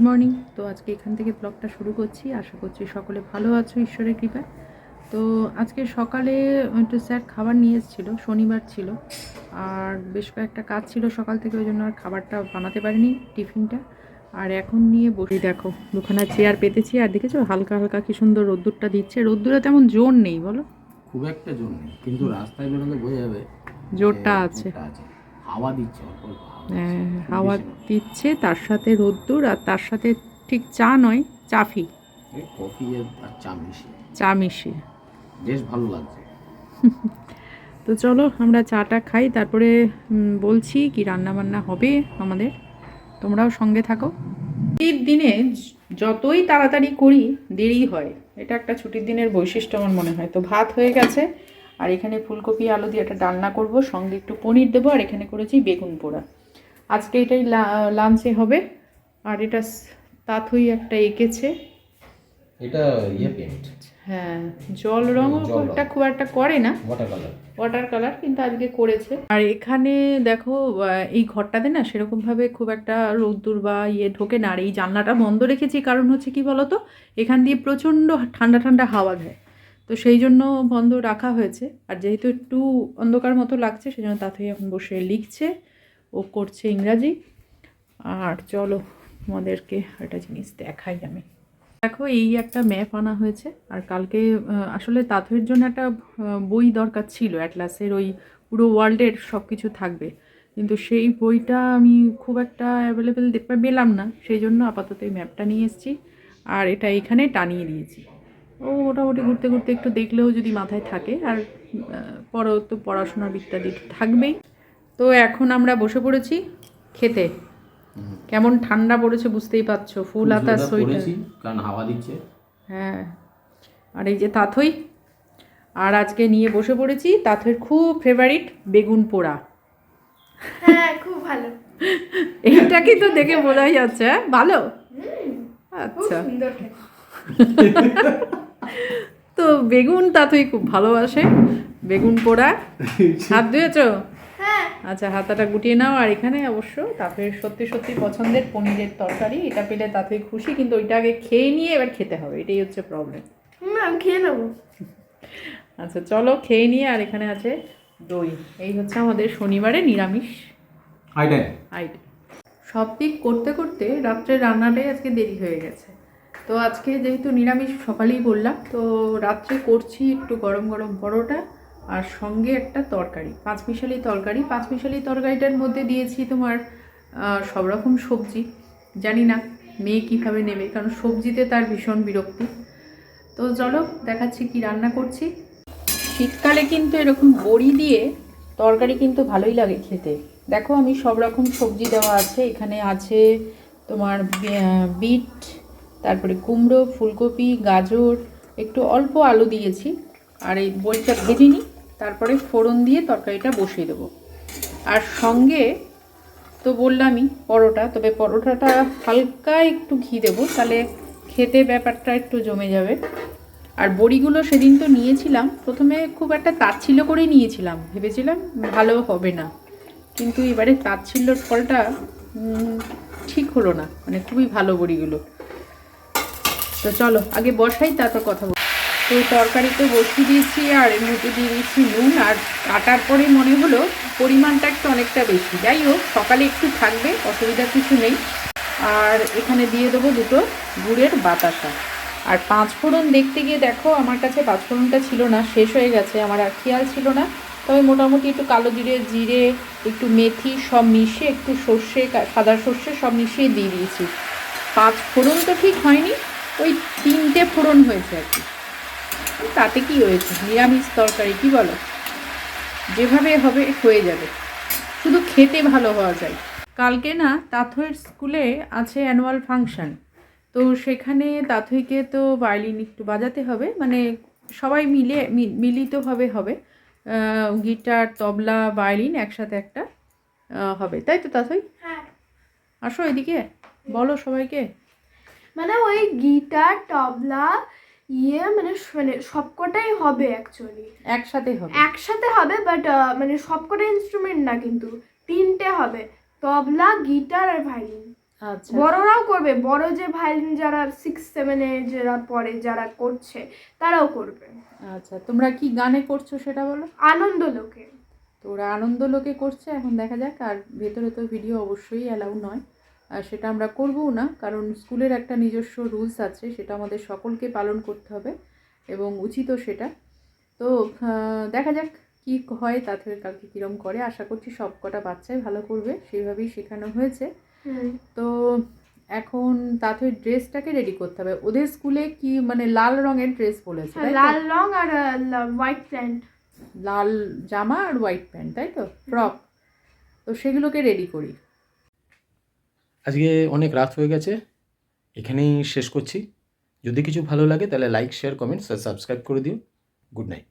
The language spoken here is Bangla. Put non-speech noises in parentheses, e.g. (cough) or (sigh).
গুড মর্নিং তো আজকে এখান থেকে ব্লগটা শুরু করছি। আশা করছি সকলে ভালো আছো ঈশ্বরের কৃপায়। তো আজকে সকালে একটু স্যার খাবার নিয়ে এসেছিল শনিবার ছিল। আর বেশ কয়েকটা কাজ ছিল সকাল থেকে ওই জন্য আর খাবারটা বানাতে পারিনি টিফিনটা। আর এখন নিয়ে বসে দেখো দুখানা চেয়ার পেতেছি। আর দেখেছ হালকা হালকা কি সুন্দর রোদ্দুরটা দিচ্ছে। রোদ্দুরে তেমন জোর নেই বলো? খুব একটা জোর নেই। কিন্তু রাস্তায় বেরোলে বোঝা যাবে জোরটা আছে। জোরটা আছে। হাওয়া দিচ্ছে হাওয়া। হ্যাঁ। দিচ্ছে তার সাথে রোদ্দুর আর তার সাথে ঠিক চা নয় চাফি। কফি আর চা মিশিয়ে। চা মিশিয়ে। বেশ ভালো লাগছে। (laughs) তো চলো আমরা চাটা খাই তারপরে বলছি কি রান্না বান্না হবে আমাদের। তোমরাও সঙ্গে থাকো। ছুটির দিনে যতই তাড়াতাড়ি করি দেরি হয়। এটা একটা ছুটির দিনের বৈশিষ্ট্য আমার মনে হয়। তো ভাত হয়ে গেছে আর এখানে ফুলকপি আলু দিয়ে একটা ডালনা করব সঙ্গে একটু পনির দেবো আর এখানে করেছি বেগুন পোড়া। আজকে এটাই লাঞ্চে হবে। আর এটা স- তাথই একটা এঁকেছে। এটা ইয়ে পেন্ট হ্যাঁ জল রঙও। ওটা খুব একটা করে না। ওয়াটার কালার ওয়াটার কালার কিন্তু আজকে করেছে। আর এখানে দেখো এই ঘরটাতে না সেরকমভাবে খুব একটা রোদ্দুর বা ইয়ে ঢোকে না। আর এই জানলাটা বন্ধ রেখেছি কারণ হচ্ছে কি বলতো? এখান দিয়ে প্রচণ্ড ঠান্ডা ঠান্ডা হাওয়া দেয় তো সেই জন্য বন্ধ রাখা হয়েছে। আর যেহেতু একটু অন্ধকার মতো লাগছে, সেই জন্য তাতেই এখন বসে লিখছে। ও করছে ইংরাজি। আর চলো আমাদেরকে একটা জিনিস দেখাই আমি। দেখো, এই একটা ম্যাপ আনা হয়েছে। আর কালকে আসলে তাঁতের জন্য একটা বই দরকার ছিল। অ্যাটলাসের ওই পুরো ওয়ার্ল্ডের সব কিছু থাকবে। কিন্তু সেই বইটা আমি খুব একটা অ্যাভেলেবেল পেলাম না। সেই জন্য আপাতত এই ম্যাপটা নিয়ে এসেছি। আর এটা এখানে টানিয়ে দিয়েছি। ও মোটামুটি ঘুরতে ঘুরতে একটু দেখলেও যদি মাথায় থাকে আর পরেও তো পড়াশোনার ইত্যাদি থাকবেই। তো এখন আমরা বসে পড়েছি খেতে। কেমন ঠান্ডা পড়েছে বুঝতেই পারছ ফুল হাতা সোয়েটার কারণ হাওয়া দিচ্ছে। হ্যাঁ আর এই যে তাথই আর আজকে নিয়ে বসে পড়েছি তাথইর খুব ফেভারিট বেগুন পোড়া। হ্যাঁ খুব ভালো। (laughs) এইটাকে তো দেখে বোঝাই যাচ্ছে হ্যাঁ ভালো? আচ্ছা। সুন্দর খেতে। (laughs) তো বেগুন তাথই খুব ভালোবাসে। বেগুন পোড়া। হাত ধুয়েছো? হ্যাঁ। আচ্ছা হাতাটা গুটিয়ে নাও। আর এখানে অবশ্য তাথইয়ের সত্যি সত্যি পছন্দের পনিরের তরকারি। এটা পেলে তাথই খুশি কিন্তু ওইটা আগে খেয়ে নিয়ে এবার খেতে হবে। এটাই হচ্ছে প্রবলেম হুম, আমি খেয়ে নেব। আচ্ছা চলো খেয়ে নিয়ে আর এখানে আছে দই। এই হচ্ছে আমাদের শনিবারে নিরামিষ। আইটাই আইটেম সব দিক করতে করতে রাত্রে রান্নাটাই আজকে দেরি হয়ে গেছে। তো আজকে যেহেতু নিরামিষ সকালেই বললাম, তো রাত্রে করছি একটু গরম গরম পরোটা আর সঙ্গে একটা তরকারি, পাঁচমিশালি তরকারি। পাঁচমিশালি তরকারিটার মধ্যে দিয়েছি তোমার সব রকম সবজি। জানি না মেয়ে কীভাবে নেবে, কারণ সবজিতে তার ভীষণ বিরক্তি। তো চলো দেখাচ্ছি কি রান্না করছি। শীতকালে কিন্তু এরকম বড়ি দিয়ে তরকারি কিন্তু ভালোই লাগে খেতে। দেখো আমি সব রকম সবজি দেওয়া আছে, এখানে আছে তোমার বিট তারপরে কুমড়ো, ফুলকপি, গাজর, একটু অল্প আলু দিয়েছি। আর এই বড়িটা ভেজে নিই, তারপরে ফোড়ন দিয়ে তরকারিটা বসিয়ে দেবো। আর সঙ্গে তো বললামই পরোটা, তবে পরোটাটা হালকা একটু ঘি দেবো, তাহলে খেতে ব্যাপারটা একটু জমে যাবে। আর বড়িগুলো সেদিন তো নিয়েছিলাম, প্রথমে খুব একটা তাচ্ছিল্য করেই নিয়েছিলাম, ভেবেছিলাম ভালো হবে না। কিন্তু এবারে তাচ্ছিল্যর ফলটা ঠিক হলো না মানে খুবই ভালো বড়িগুলো। তো চলো, আগে বসাই, তারপর কথা বল তো তরকারি তো বসিয়ে দিয়েছি আর এর মধ্যে দিয়ে দিয়েছি নুন আর কাটার পরে মনে হলো পরিমাণটা একটু অনেকটা বেশি। যাই হোক, সকালে একটু থাকবে, অসুবিধা কিছু নেই। আর এখানে দিয়ে দেবো দুটো গুড়ের বাতাসা। আর পাঁচ ফোড়ন দেখতে গিয়ে দেখো, আমার কাছে পাঁচ ফোড়নটা ছিল না, শেষ হয়ে গেছে, আমার আর খেয়াল ছিল না। তবে মোটামুটি একটু কালো জিরে জিরে, একটু মেথি সব মিশিয়ে, একটু সর্ষে, সাদা সর্ষে সব মিশিয়ে দিয়ে দিয়েছি। পাঁচ ফোড়ন তো ঠিক হয়নি ওই তিনটে ফোড়ন হয়েছে আর কি। তাতে কি হয়েছে? নিরামিষ তরকারি কি বলো? যেভাবে হবে হয়ে যাবে। শুধু খেতে ভালো হওয়া যায়। কালকে না তাথইয়ের স্কুলে আছে অ্যানুয়াল ফাংশন। তো সেখানে তাথইকে তো ভায়োলিন একটু বাজাতে হবে। মানে সবাই মিলে মিলিতভাবে হবে। গিটার তবলা ভায়োলিন একসাথে একটা হবে। তাই তো তাথই হ্যাঁ। আসো এদিকে। বলো সবাইকে। মানে ওই গিটার তবলা ইয়ে মানে মানে সবকটাই হবে অ্যাকচুয়ালি একসাথে হবে। একসাথে হবে বাট মানে সবকটা ইনস্ট্রুমেন্ট না কিন্তু তিনটে হবে। তবলা গিটার আর ভাইলিন আচ্ছা। বড়রাও করবে বড় যে ভাইলিন যারা সিক্স সেভেনে যারা পড়ে যারা করছে তারাও করবে। আচ্ছা তোমরা কি গানে করছ সেটা বলো? আনন্দ লোকে। তো ওরা আনন্দ লোকে করছে এখন দেখা যাক আর ভেতরে তো ভিডিও অবশ্যই অ্যালাউ নয়। সেটা আমরা করবও না কারণ স্কুলের একটা নিজস্ব রুলস আছে সেটা আমাদের সকলকে পালন করতে হবে এবং উচিতও সেটা। তো দেখা যাক কি হয় তাতে কালকে কীরম করে। আশা করছি সব কটা বাচ্চাই ভালো করবে সেইভাবেই শেখানো হয়েছে। তো এখন তাতে ড্রেসটাকে রেডি করতে হবে। ওদের স্কুলে কি মানে লাল রঙের ড্রেস বলেছে লাল রং আর হোয়াইট প্যান্ট লাল জামা আর হোয়াইট প্যান্ট তাই তো? ফ্রক তো সেগুলোকে রেডি করি। আজকে অনেক রাত হয়ে গেছে, এখানেই শেষ করছি। যদি কিছু ভালো লাগে তাহলে লাইক শেয়ার কমেন্টস আর সাবস্ক্রাইব করে দিও। Good night